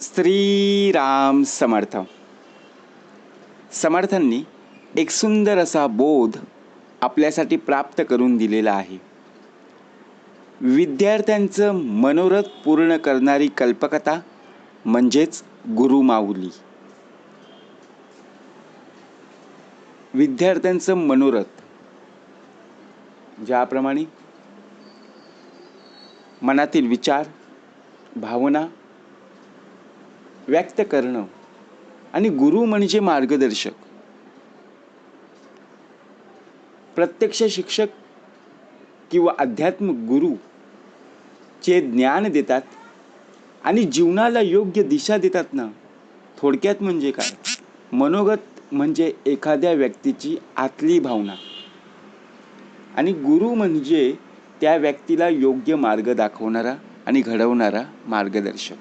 श्रीराम समर्थ. समर्थांनी एक सुंदर असा बोध आपल्यासाठी प्राप्त करून दिलेला आहे. विद्यार्थ्यांचं मनोरथ पूर्ण करणारी कल्पकथा म्हणजेच गुरुमाऊली विद्यार्थ्यांचं मनोरथ. ज्याप्रमाणे मनातील विचार भावना व्यक्त करणं आणि गुरु म्हणजे मार्गदर्शक. प्रत्यक्ष शिक्षक किंवा अध्यात्म गुरु जे ज्ञान देतात आणि जीवनाला योग्य दिशा देतात ना थोडक्यात म्हणजे काय? मनोगत म्हणजे एखाद्या व्यक्तीची आतली भावना. आणि गुरु म्हणजे त्या व्यक्तीला योग्य मार्ग दाखवणारा आणि घडवणारा मार्गदर्शक.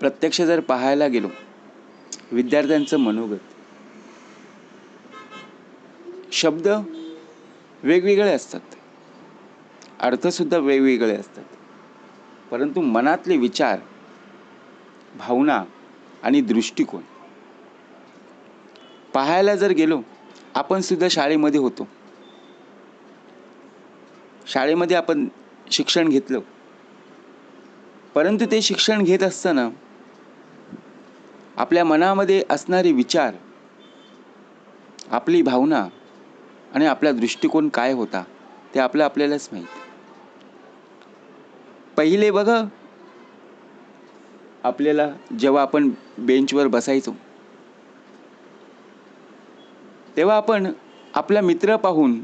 प्रत्यक्ष जर पाहायला गेलो विद्यार्थ्यांचं मनोगत. शब्द वेगवेगळे असतात. अर्थसुद्धा वेगवेगळे असतात. परंतु मनातले विचार भावना आणि दृष्टिकोन. पाहायला जर गेलो आपण सुद्धा शाळेमध्ये होतो. शाळेमध्ये आपण शिक्षण घेतलं. परंतु ते शिक्षण घेत असताना आपल्या मनामध्ये असणारे विचार आपली भावना आणि आपला दृष्टिकोन काय होता ते आपलं आपल्यालाच माहीत. पहिले बघा आपल्याला जेव्हा आपण बेंचवर बसायचो तेव्हा आपण आपला मित्र पाहून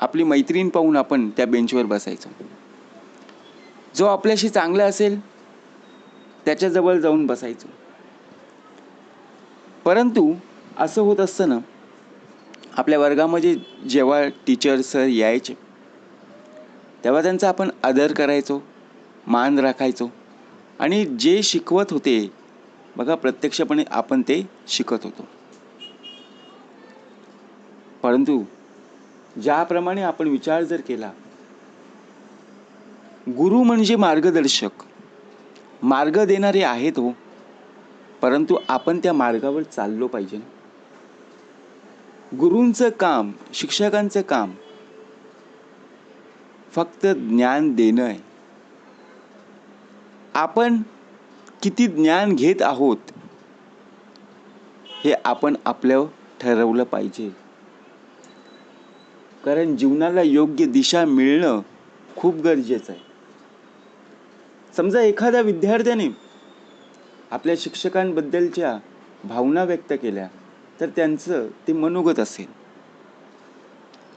आपली मैत्रीण पाहून आपण त्या बेंचवर बसायचो. जो आपल्याशी चांगला असेल त्याच्याजवळ जाऊन बसायचो. परंतु असं होत असताना आपल्या वर्गामध्ये जेव्हा टीचर सर यायचे तेव्हा त्यांचा आपण आदर करायचो मान राखायचो आणि जे शिकवत होते बघा प्रत्यक्षपणे आपण ते शिकत होतो. परंतु ज्याप्रमाणे आपण विचार जर केला गुरु म्हणजे मार्गदर्शक. मार्ग देणारे आहेत हो परंतु आपण त्या मार्गावर चाललो पाहिजे गुरूंचं काम शिक्षकांचं काम फक्त ज्ञान देणं आहे. आपण किती ज्ञान घेत आहोत हे आपण आपल्या ठरवलं पाहिजे. कारण जीवनाला योग्य दिशा मिळणं खूप गरजेचं आहे. समजा एखाद्या विद्यार्थ्याने आपल्या शिक्षकांबद्दलच्या भावना व्यक्त केल्या तर त्यांचं ते मनोगत असेल.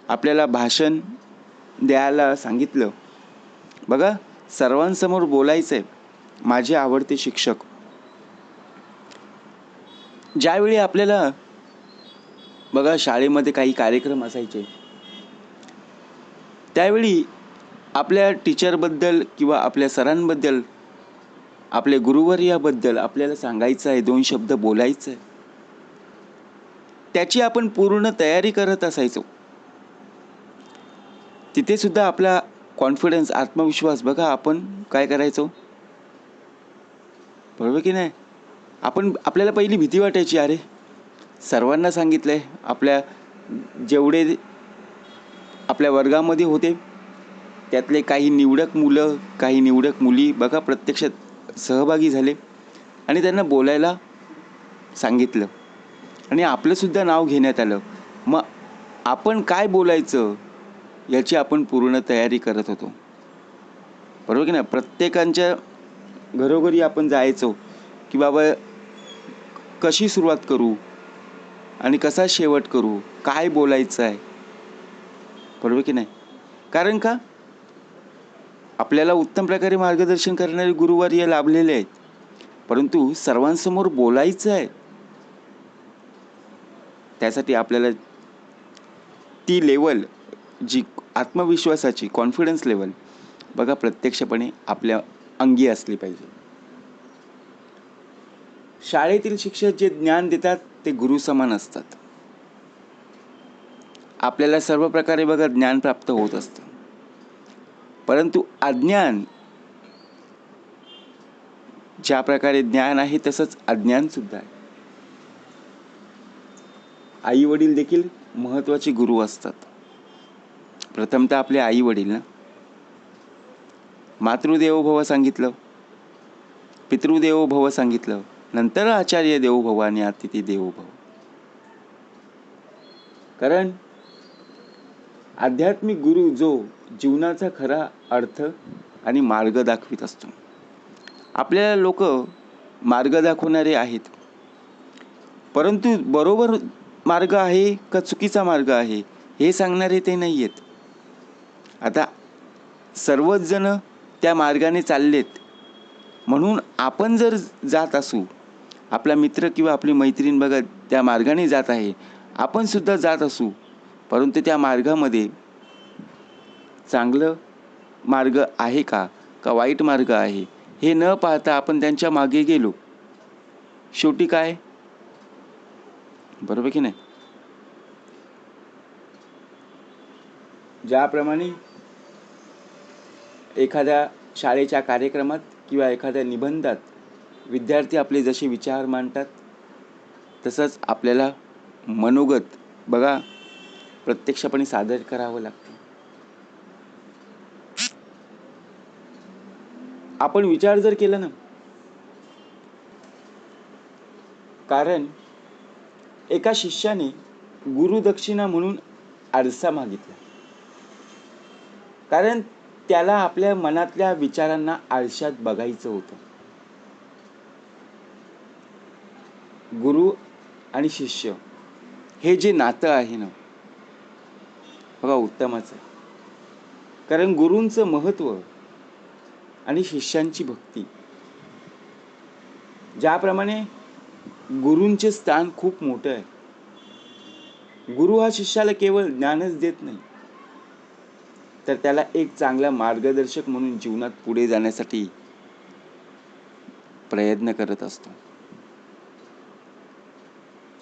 आपल्याला भाषण द्यायला सांगितलं. बघा सर्वांसमोर बोलायचं आहे माझे आवडते शिक्षक. ज्यावेळी आपल्याला बघा शाळेमध्ये काही कार्यक्रम असायचे त्यावेळी आपल्या टीचरबद्दल किंवा आपल्या सरांबद्दल आपल्या गुरुवर्याबद्दल आपल्याला सांगायचं आहे दोन शब्द बोलायचं आहे. त्याची आपण पूर्ण तयारी करत असायचो. तिथे सुद्धा आपला कॉन्फिडन्स आत्मविश्वास बघा आपण काय करायचो? बरोबर की नाही? आपण आपल्याला पहिली भीती वाटायची अरे सर्वांना सांगितलंय आपल्या जेवढे आपल्या वर्गामध्ये होते त्यातले काही निवडक मुलं काही निवडक मुली बघा प्रत्यक्षात सहभागी झाले आणि त्यांना बोलायला सांगितलं. आणि आपलंसुद्धा नाव घेण्यात आलं. मग आपण काय बोलायचं याची आपण पूर्ण तयारी करत होतो. बरोबर की नाही? प्रत्येकांच्या घरोघरी आपण जायचो की बाबा कशी सुरुवात करू आणि कसा शेवट करू? काय बोलायचं आहे? बरोबर की नाही? कारण का? आपल्याला उत्तम प्रकारे मार्गदर्शन करणारे गुरुवार्य लाभलेले आहेत. परंतु सर्वांसमोर बोलायचं आहे. त्यासाठी आपल्याला ती लेवल जी आत्मविश्वासाची कॉन्फिडन्स लेवल बघा प्रत्यक्षपणे आपल्या अंगी असली पाहिजे. शाळेतील शिक्षक जे ज्ञान देतात ते गुरु समान असतात. आपल्याला सर्व प्रकारे बघा ज्ञान प्राप्त होत असतं. परंतु अज्ञान ज्या प्रकारे ज्ञान आहे तसंच अज्ञान सुद्धा आहे. आई वडील देखील महत्त्वाचे गुरु असतात. प्रथमतः आपले आई वडील ना. मातृदेवो भव सांगितलं. पितृदेवो भव सांगितलं. नंतर आचार्य देवो भव आणि अतिथी देवो भव कारण आध्यात्मिक गुरु जो जीवनाचा खरा अर्थ आणि मार्ग दाखवित असतो. आपल्याला लोक मार्ग दाखवणारे आहेत. परंतु बरोबर मार्ग आहे का चुकीचा मार्ग आहे हे सांगणारे ते नाही आहेत आता सर्वच जण त्या मार्गाने चाललेत. म्हणून आपण जर जात असू आपला मित्र किंवा आपली मैत्रीण बघा त्या मार्गाने जात आहे. आपण सुद्धा जात असू परंतु त्या मार्गामध्ये चांगलं मार्ग आहे का? का वाईट मार्ग आहे? हे न पाहता आपण त्यांच्या मागे गेलो. शेवटी काय? बरोबर की नाही? ज्याप्रमाणे एखाद्या शाळेच्या कार्यक्रमात किंवा एखाद्या निबंधात विद्यार्थी आपले जसे विचार मांडतात तसंच आपल्याला मनोगत बघा प्रत्यक्षपणे सादर करावं लागतं. आपण विचार जर केला ना. कारण एका शिष्याने गुरुदक्षिणा म्हणून आरसा मागितला. कारण त्याला आपल्या मनातल्या विचारांना आरशात बघायचं होतं. गुरु आणि शिष्य हे जे नातं आहे ना बघा उत्तमाचं. कारण गुरूंचं महत्त्व आणि शिष्यांची भक्ती. ज्याप्रमाणे गुरूंचे स्थान खूप मोठं आहे. गुरु हा शिष्याला केवळ ज्ञानच देत नाही. तर त्याला एक चांगला मार्गदर्शक म्हणून जीवनात पुढे जाण्यासाठी प्रयत्न करत असतो.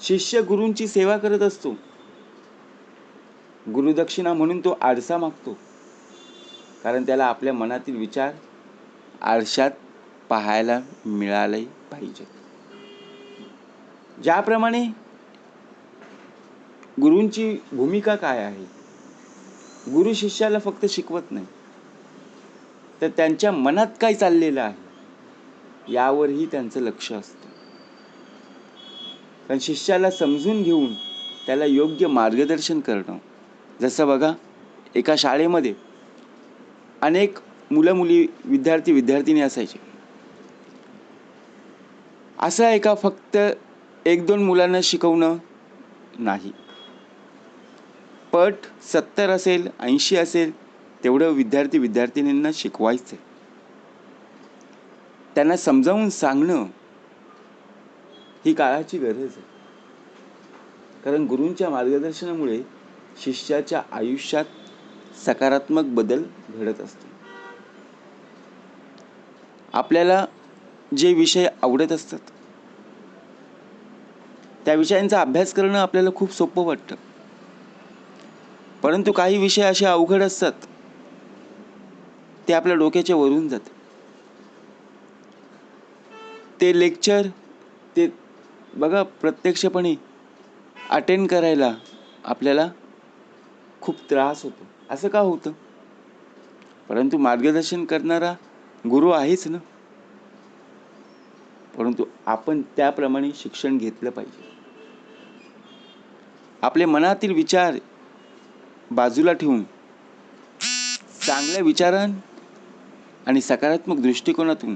शिष्य गुरूंची सेवा करत असतो. गुरुदक्षिणा म्हणून तो आरसा मागतो. कारण त्याला आपल्या मनातील विचार आरशात पाहायला मिळाले पाहिजे. ज्याप्रमाणे गुरूंची भूमिका काय आहे? गुरु शिष्याला फक्त शिकवत नाही. तर त्यांच्या मनात काय चाललेलं आहे? यावरही त्यांचं लक्ष असतं. कारण शिष्याला समजून घेऊन त्याला योग्य मार्गदर्शन करणं. जसं बघा एका शाळेमध्ये अनेक मुलं मुली विद्यार्थी विद्यार्थिनी असायचे. असं एका फक्त एक दोन मुलांना शिकवणं नाही. पट सत्तर असेल ऐंशी असेल तेवढं विद्यार्थी विद्यार्थिनींना शिकवायचं. त्यांना समजावून सांगणं ही काळाची गरज आहे. कारण गुरूंच्या मार्गदर्शनामुळे शिष्याच्या आयुष्यात सकारात्मक बदल घडत असतो. आपल्याला जे विषय आवडत असतात. त्या विषयांचा अभ्यास करणं आपल्याला खूप सोपं वाटतं. परंतु काही विषय असे अवघड असतात ते आपल्या डोक्याच्या वरून जात. ते लेक्चर ते बघा प्रत्यक्षपणे अटेंड करायला आपल्याला खूप त्रास होतो. असं का होतं? परंतु मार्गदर्शन करणारा गुरु आहेच ना? परंतु आपण त्याप्रमाणे शिक्षण घेतलं पाहिजे. आपले मनातील विचार बाजूला ठेवून चांगल्या विचारां आणि सकारात्मक दृष्टिकोनातून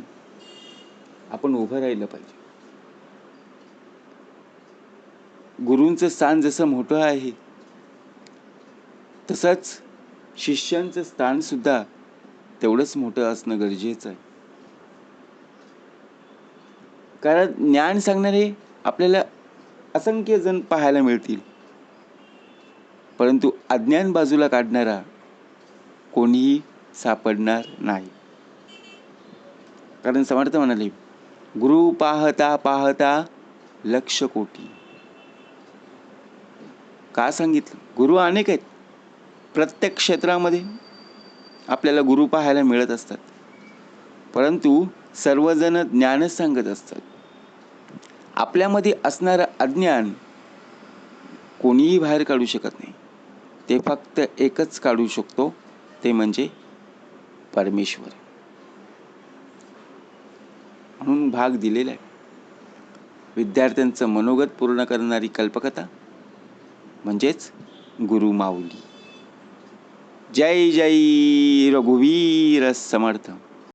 आपण उभं राहिलं पाहिजे. गुरूंचं स्थान जसं मोठं आहे तसंच शिष्यांचं स्थानसुद्धा तेवढंच मोठं असणं गरजेचं आहे. कारण ज्ञान सांगणारे आपल्याला असंख्य जण पाहायला मिळतील. परंतु अज्ञान बाजूला काढणारा कोणीही सापडणार नाही. कारण समर्थ म्हणाले गुरु पाहता पाहता लक्ष कोटी. का सांगितलं? गुरु अनेक आहेत. प्रत्येक क्षेत्रामध्ये आपल्याला गुरु पाहायला मिळत असतात. परंतु सर्वजण ज्ञानच सांगत असतात. आपल्यामध्ये असणारं अज्ञान कोणीही बाहेर काढू शकत नाही. ते फक्त एकच काढू शकतो ते म्हणजे परमेश्वर. म्हणून भाग दिलेला आहे. विद्यार्थ्यांचं मनोगत पूर्ण करणारी कल्पकथा म्हणजेच गुरु माऊली. जय जय रघुवीर समर्थ।